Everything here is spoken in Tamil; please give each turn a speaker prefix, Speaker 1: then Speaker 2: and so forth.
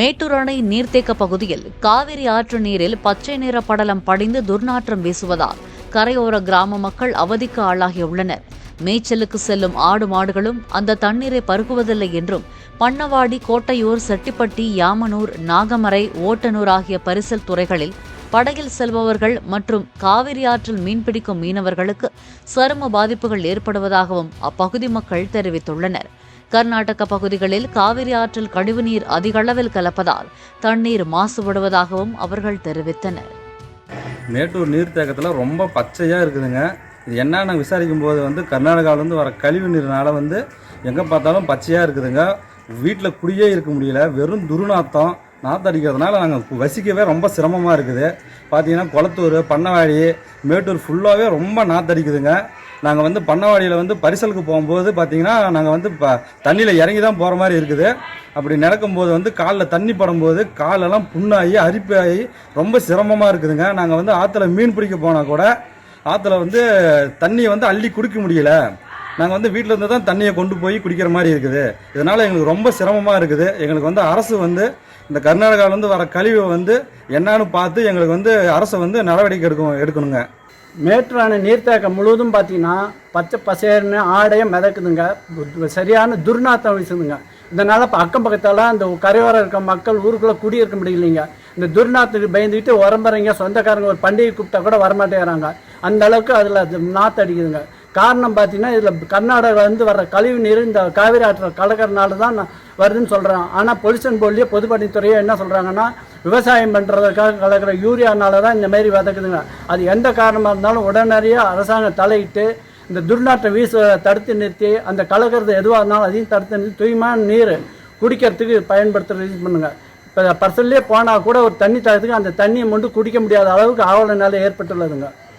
Speaker 1: மேட்டூர் அணை நீர்த்தேக்க பகுதியில் காவிரி ஆற்று நீரில் பச்சை நிற படலம் படிந்து துர்நாற்றம் வீசுவதால் கரையோர கிராம மக்கள் அவதிக்கு ஆளாகியுள்ளனர். மேய்ச்சலுக்கு செல்லும் ஆடு மாடுகளும் அந்த தண்ணீரை பருகுவதில்லை என்றும் பண்ணவாடி கோட்டையூர் செட்டிப்பட்டி யாமனூர் நாகமரை ஓட்டனூர் ஆகிய பரிசல் துறைகளில் படகில் செல்பவர்கள் மற்றும் காவிரி ஆற்றில் மீன்பிடிக்கும் மீனவர்களுக்கு சரும பாதிப்புகள் ஏற்படுவதாகவும் அப்பகுதி மக்கள் தெரிவித்துள்ளனர். கர்நாடக பகுதிகளில் காவிரி ஆற்றில் கழிவுநீர் அதிகளவில் கலப்பதால் தண்ணீர் மாசுபடுவதாகவும் அவர்கள் தெரிவித்தனர்.
Speaker 2: மேட்டூர் நீர்த்தேக்கத்தில் ரொம்ப பச்சையாக இருக்குதுங்க. இது என்னன்னு விசாரிக்கும் போது வந்து கர்நாடகாவிலேருந்து வர கழிவு நீர்னால் வந்து எங்கே பார்த்தாலும் பச்சையாக இருக்குதுங்க. வீட்டில் குடியே இருக்க முடியல. வெறும் துர்நாத்தம் அடிக்கிறதுனால நாங்கள் வசிக்கவே ரொம்ப சிரமமாக இருக்குது. பார்த்தீங்கன்னா குளத்தூர் பண்ணவாடி மேட்டூர் ஃபுல்லாகவே ரொம்ப நாத்தடிக்குதுங்க நாங்கள் வந்து பண்ணவாடியில் வந்து பரிசலுக்கு போகும்போது பார்த்தீங்கன்னா நாங்கள் வந்து இப்போ தண்ணியில் இறங்கி தான் போகிற மாதிரி இருக்குது. அப்படி நடக்கும்போது வந்து காலில் தண்ணி படும்போது காலெல்லாம் புண்ணாகி அரிப்பாகி ரொம்ப சிரமமாக இருக்குதுங்க. நாங்கள் வந்து ஆற்றுல மீன் பிடிக்க போனால் கூட ஆற்றுல வந்து தண்ணியை வந்து அள்ளி குடிக்க முடியல. நாங்கள் வந்து வீட்டில் இருந்து தான் தண்ணியை கொண்டு போய் குடிக்கிற மாதிரி இருக்குது. இதனால் எங்களுக்கு ரொம்ப சிரமமாக இருக்குது. எங்களுக்கு வந்து அரசு வந்து இந்த கர்நாடகாவிலேருந்து வர கழிவை வந்து என்னன்னு பார்த்து எங்களுக்கு வந்து அரசு வந்து நடவடிக்கை எடுக்கும் எடுக்கணுங்க.
Speaker 3: மேற்றான அணை நீர்த்தேக்கம் முழுவதும் பார்த்தீங்கன்னா பச்சை பசேர்னு ஆடையே மிதக்குதுங்க. சரியான துர்நாத்தம் வீசுதுங்க. இதனால் இப்போ அக்கம் பக்கத்தால் அந்த கரையோரம் இருக்க மக்கள் ஊருக்குள்ளே குடியிருக்க முடியலைங்க. இந்த துர்நாத்துக்கு பயந்துக்கிட்டு உரம்புறீங்க சொந்தக்காரங்க ஒரு பண்டிகை கூப்பிட்டா கூட வரமாட்டேங்கிறாங்க. அந்த அளவுக்கு அதில் அது நாற்று அடிக்குதுங்க. காரணம் பார்த்தீங்கன்னா இதில் கர்நாடகாவிலேருந்து வர்ற கழிவு நீர் இந்த காவிரி ஆற்றில் கலக்கறனால தான் நான் வருதுன்னு சொல்கிறான் ஆனால் பொல்யூஷன் போர்ட்லேயே பொதுப்பணித்துறையோ என்ன சொல்கிறாங்கன்னா விவசாயம் பண்ணுறதுக்காக கலக்கிற யூரியானால தான் இந்தமாரி விதக்குதுங்க. அது எந்த காரணமாக இருந்தாலும் உடனடியாக அரசாங்கம் தலையிட்டு இந்த துர்நாற்றம் வீச தடுத்து நிறுத்தி அந்த கலக்கிறது எதுவாக இருந்தாலும் அதையும் தடுத்து நிறுத்தி தூய்மான நீர் குடிக்கிறதுக்கு பயன்படுத்துறது யூஸ் பண்ணுங்க. இப்போ பர்சன்லேயே போனால் கூட ஒரு தண்ணி தரத்துக்கு அந்த தண்ணியை மட்டும் குடிக்க முடியாத அளவுக்கு ஆவல நிலை ஏற்பட்டுள்ளதுங்க.